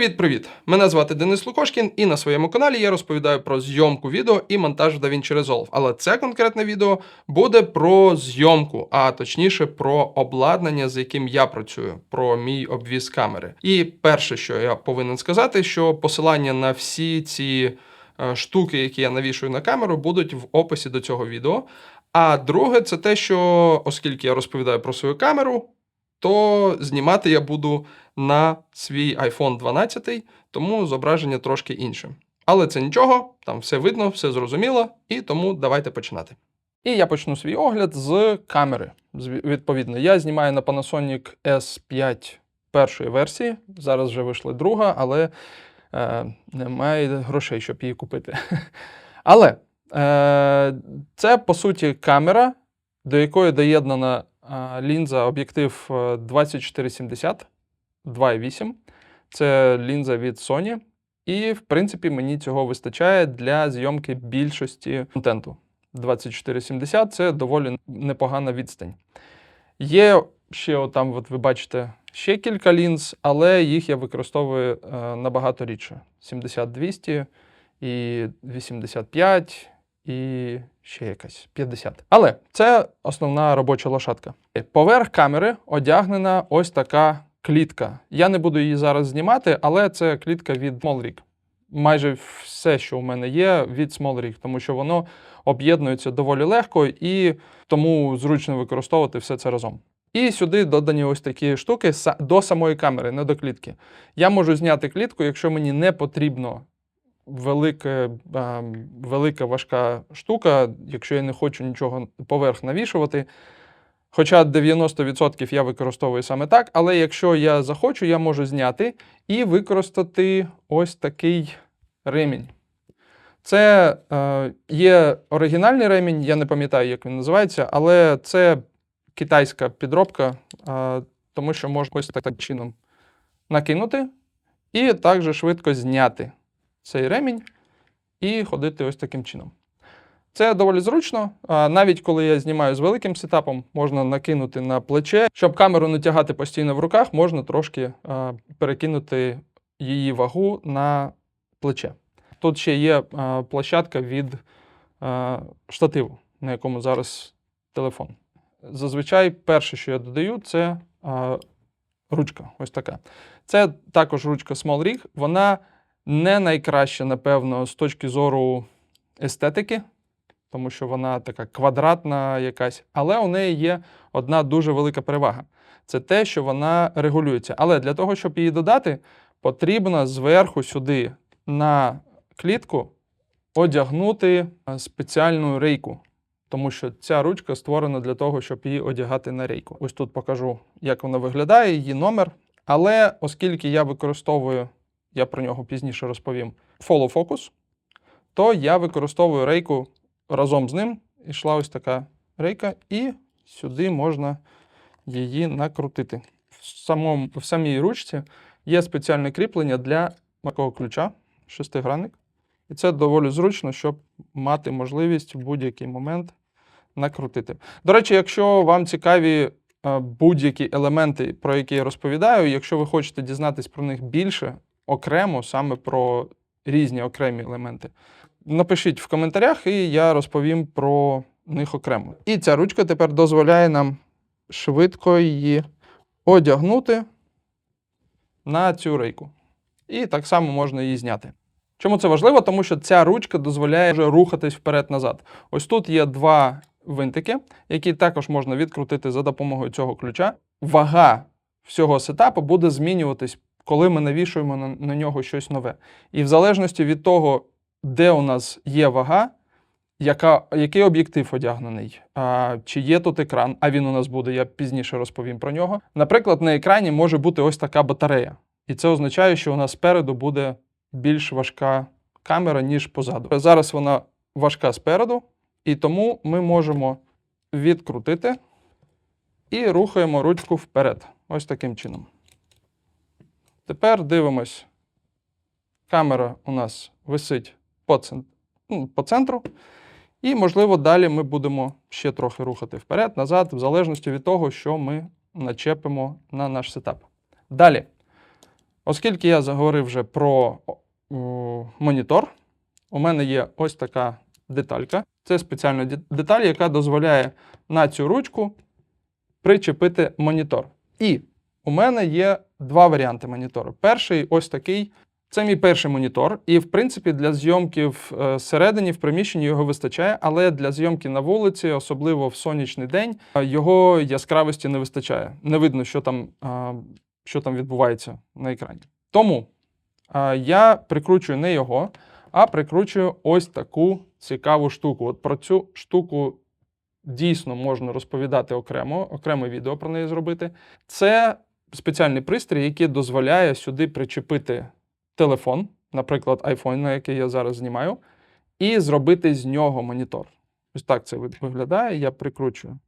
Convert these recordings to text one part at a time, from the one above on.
Привіт-привіт! Мене звати Денис Лукошкін, і на своєму каналі я розповідаю про зйомку відео і монтаж в DaVinci Resolve. Але це конкретне відео буде про зйомку, а точніше про обладнання, з яким я працюю, про мій обвіз камери. І перше, що я повинен сказати, що посилання на всі ці е, штуки, які я навішую на камеру, будуть в описі до цього відео. А друге, це те, що оскільки я розповідаю про свою камеру, то знімати я буду на свій iPhone 12, тому зображення трошки інше. Але це нічого, там все видно, все зрозуміло, і тому давайте починати. І я почну свій огляд з камери. Відповідно, я знімаю на Panasonic S5 першої версії. Зараз вже вийшла друга, але е, немає грошей, щоб її купити. Але е, це по суті камера, до якої доєднана лінза об'єктив е, 2470 2.8. Це лінза від Sony. І, в принципі, мені цього вистачає для зйомки більшості контенту. 2470 це доволі непогана відстань. Є ще, отам, от ви бачите, ще кілька лінз, але їх я використовую е, набагато рідше. 70-200 і 85 і ще якась 50. Але це основна робоча лошадка. Поверх камери одягнена ось така клітка. Я не буду її зараз знімати, але це клітка від SmallRig. Майже все, що у мене є, від SmallRig, тому що воно об'єднується доволі легко і тому зручно використовувати все це разом. І сюди додані ось такі штуки до самої камери, не до клітки. Я можу зняти клітку, якщо мені не потрібно велике, е, велика важка штука, якщо я не хочу нічого поверх навішувати. Хоча 90% я використовую саме так, але якщо я захочу, я можу зняти і використати ось такий ремінь. Це е, є оригінальний ремінь, я не пам'ятаю, як він називається, але це китайська підробка, е, тому що можна ось таким чином накинути і також швидко зняти цей ремінь і ходити ось таким чином. Це доволі зручно. Навіть коли я знімаю з великим сетапом, можна накинути на плече. Щоб камеру не тягати постійно в руках, можна трошки перекинути її вагу на плече. Тут ще є площадка від штативу, на якому зараз телефон. Зазвичай перше, що я додаю, це ручка. Ось така. Це також ручка Small Rig. Вона не найкраща, напевно, з точки зору естетики тому що вона така квадратна якась. Але у неї є одна дуже велика перевага. Це те, що вона регулюється. Але для того, щоб її додати, потрібно зверху сюди на клітку одягнути е, спеціальну рейку. Тому що ця ручка створена для того, щоб її одягати на рейку. Ось тут покажу, як вона виглядає, її номер. Але оскільки я використовую, я про нього пізніше розповім, Follow Focus, то я використовую рейку разом з ним йшла ось така рейка, і сюди можна її накрутити. В, самому, в самій ручці є спеціальне кріплення для такого ключа, шестигранник. І це доволі зручно, щоб мати можливість в будь-який момент накрутити. До речі, якщо вам цікаві е, будь-які елементи, про які я розповідаю, якщо ви хочете дізнатись про них більше, окремо, саме про різні окремі елементи, напишіть в коментарях, і я розповім про них окремо. І ця ручка тепер дозволяє нам швидко її одягнути на цю рейку. І так само можна її зняти. Чому це важливо? Тому що ця ручка дозволяє вже рухатись вперед-назад. Ось тут є два винтики, які також можна відкрутити за допомогою цього ключа. Вага всього сетапу буде змінюватись, коли ми навішуємо на, на нього щось нове. І в залежності від того, де у нас є вага, яка, який об'єктив одягнений, а, чи є тут екран, а він у нас буде, я пізніше розповім про нього. Наприклад, на екрані може бути ось така батарея. І це означає, що у нас спереду буде більш важка камера, ніж позаду. Зараз вона важка спереду, і тому ми можемо відкрутити і рухаємо ручку вперед. Ось таким чином. Тепер дивимось. Камера у нас висить ну, по центру. І, можливо, далі ми будемо ще трохи рухати вперед, назад, в залежності від того, що ми начепимо на наш сетап. Далі. Оскільки я заговорив вже про монітор, у мене є ось така деталька. Це спеціальна деталь, яка дозволяє на цю ручку причепити монітор. І у мене є два варіанти монітору. Перший ось такий. Це мій перший монітор, і в принципі для зйомки всередині, в приміщенні його вистачає, але для зйомки на вулиці, особливо в сонячний день, е, його яскравості не вистачає. Не видно, що там, е, що там відбувається на екрані. Тому е, я прикручую не його, а прикручую ось таку цікаву штуку. От про цю штуку дійсно можна розповідати окремо, окреме відео про неї зробити. Це спеціальний пристрій, який дозволяє сюди причепити телефон, наприклад, iPhone, на який я зараз знімаю, і зробити з нього монітор. Ось так це виглядає. Я прикручую.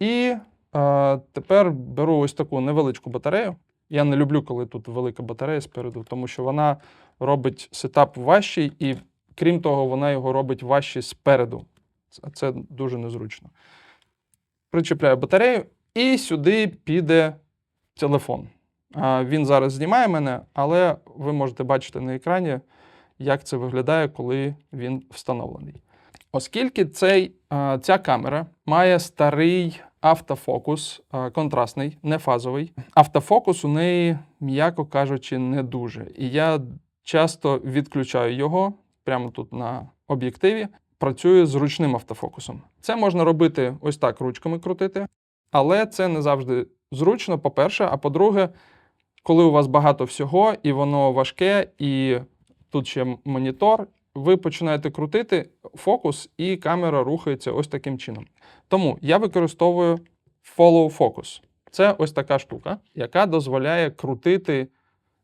І е, тепер беру ось таку невеличку батарею. Я не люблю, коли тут велика батарея спереду, тому що вона робить сетап важчий, і крім того, вона його робить важчий спереду. А це дуже незручно. Причепляю батарею, і сюди піде телефон. Він зараз знімає мене, але ви можете бачити на екрані, як це виглядає, коли він встановлений. Оскільки цей, ця камера має старий автофокус, контрастний, нефазовий, автофокус у неї, м'яко кажучи, не дуже. І я часто відключаю його прямо тут на об'єктиві. Працюю з ручним автофокусом. Це можна робити ось так ручками крутити, але це не завжди зручно, по-перше. А по-друге, коли у вас багато всього, і воно важке, і тут ще монітор, ви починаєте крутити фокус, і камера рухається ось таким чином. Тому я використовую follow focus. Це ось така штука, яка дозволяє крутити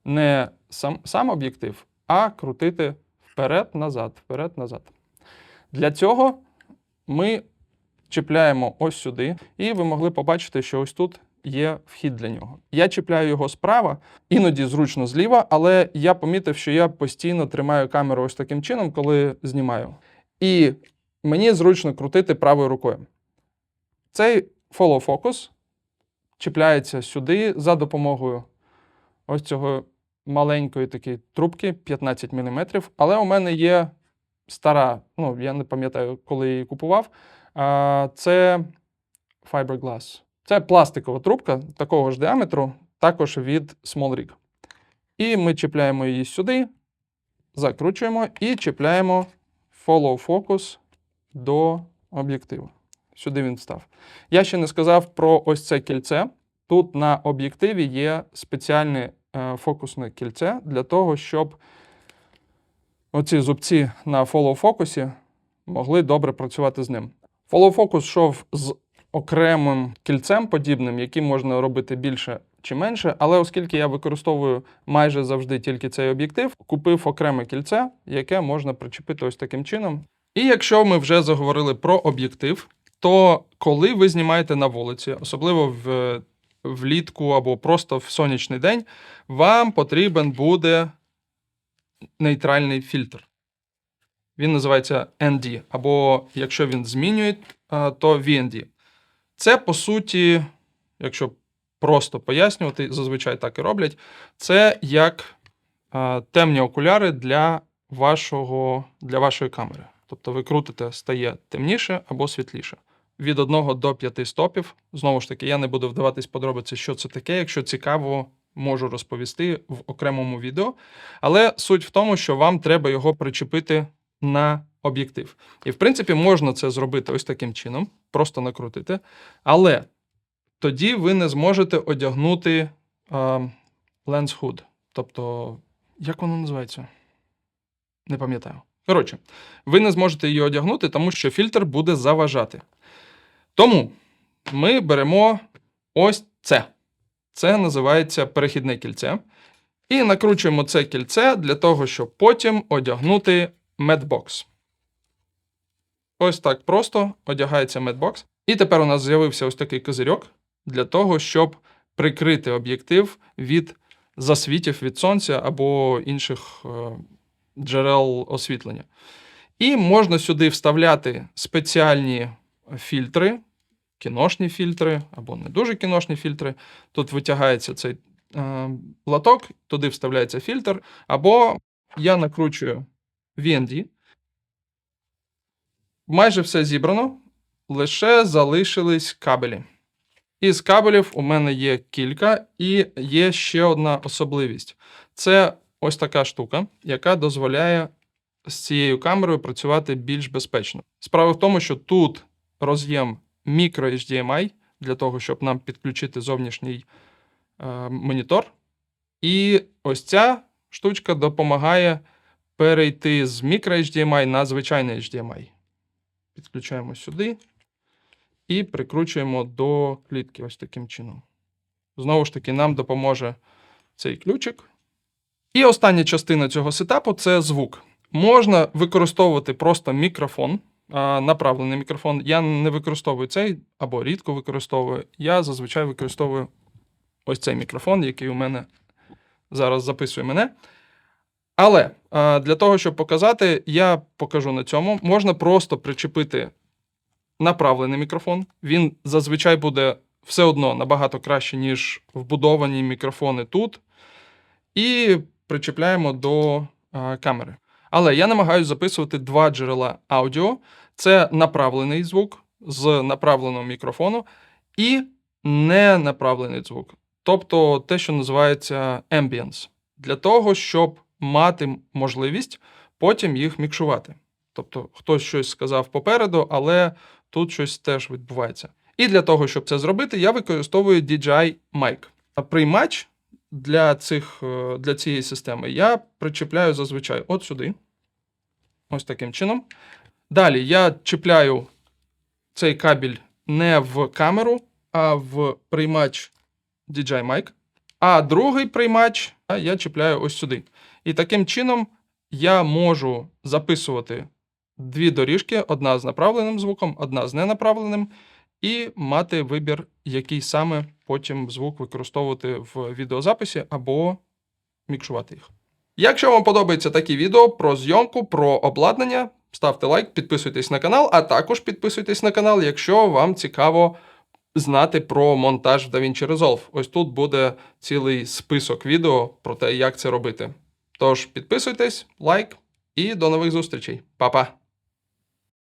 не сам, сам об'єктив, а крутити вперед-назад, вперед-назад. Для цього ми чіпляємо ось сюди, і ви могли побачити, що ось тут є вхід для нього. Я чіпляю його справа, іноді зручно зліва, але я помітив, що я постійно тримаю камеру ось таким чином, коли знімаю. І мені зручно крутити правою рукою. Цей follow focus чіпляється сюди за допомогою ось цього маленької такої трубки 15 мм. Але у мене є стара, ну я не пам'ятаю, коли її купував. Це fiberglass. Це пластикова трубка такого ж діаметру, також від Small Rig. І ми чіпляємо її сюди, закручуємо і чіпляємо follow focus до об'єктиву. Сюди він встав. Я ще не сказав про ось це кільце. Тут на об'єктиві є спеціальне е, фокусне кільце для того, щоб оці зубці на follow фокусі могли добре працювати з ним. Follow focus йшов з окремим кільцем подібним, яким можна робити більше чи менше, але оскільки я використовую майже завжди тільки цей об'єктив, купив окреме кільце, яке можна причепити ось таким чином. І якщо ми вже заговорили про об'єктив, то коли ви знімаєте на вулиці, особливо в, влітку або просто в сонячний день, вам потрібен буде нейтральний фільтр. Він називається ND, або якщо він змінює, то VND. Це, по суті, якщо просто пояснювати, зазвичай так і роблять, це як а, темні окуляри для, вашого, для вашої камери. Тобто ви крутите, стає темніше або світліше. Від 1 до 5 стопів. Знову ж таки, я не буду вдаватись подробиці, що це таке. Якщо цікаво, можу розповісти в окремому відео. Але суть в тому, що вам треба його причепити на об'єктив. І, в принципі, можна це зробити ось таким чином, просто накрутити. Але тоді ви не зможете одягнути lens hood. Тобто, як воно називається? Не пам'ятаю. Коротше, ви не зможете її одягнути, тому що фільтр буде заважати. Тому ми беремо ось це. Це називається перехідне кільце. І накручуємо це кільце для того, щоб потім одягнути медбокс. Ось так просто одягається медбокс. І тепер у нас з'явився ось такий козирьок для того, щоб прикрити об'єктив від засвітів від сонця або інших е, джерел освітлення. І можна сюди вставляти спеціальні фільтри, кіношні фільтри або не дуже кіношні фільтри. Тут витягається цей е, лоток, туди вставляється фільтр, або я накручую VND. Майже все зібрано, лише залишились кабелі. Із кабелів у мене є кілька, і є ще одна особливість. Це ось така штука, яка дозволяє з цією камерою працювати більш безпечно. Справа в тому, що тут роз'єм micro HDMI для того, щоб нам підключити зовнішній е, монітор. І ось ця штучка допомагає перейти з micro HDMI на звичайний HDMI. Підключаємо сюди і прикручуємо до клітки ось таким чином. Знову ж таки, нам допоможе цей ключик. І остання частина цього сетапу це звук. Можна використовувати просто мікрофон, направлений мікрофон. Я не використовую цей або рідко використовую. Я зазвичай використовую ось цей мікрофон, який у мене зараз записує мене. Але а, для того, щоб показати, я покажу на цьому. Можна просто причепити направлений мікрофон. Він зазвичай буде все одно набагато краще, ніж вбудовані мікрофони тут. І причепляємо до а, камери. Але я намагаюся записувати два джерела аудіо: це направлений звук з направленого мікрофону і ненаправлений звук. Тобто те, що називається ambience, для того, щоб мати можливість потім їх мікшувати. Тобто хтось щось сказав попереду, але тут щось теж відбувається. І для того, щоб це зробити, я використовую DJI Mic. А Приймач для, цих, е, для цієї системи я причіпляю зазвичай от сюди. Ось таким чином. Далі я чіпляю цей кабель не в камеру, а в приймач DJI Mic. А другий приймач я чіпляю ось сюди. І таким чином я можу записувати дві доріжки: одна з направленим звуком, одна з ненаправленим, і мати вибір, який саме потім звук використовувати в відеозаписі або мікшувати їх. Якщо вам подобається такі відео про зйомку, про обладнання, ставте лайк, підписуйтесь на канал, а також підписуйтесь на канал, якщо вам цікаво знати про монтаж в DaVinci Resolve. Ось тут буде цілий список відео про те, як це робити. Тож підписуйтесь, лайк і до нових зустрічей. Па-па!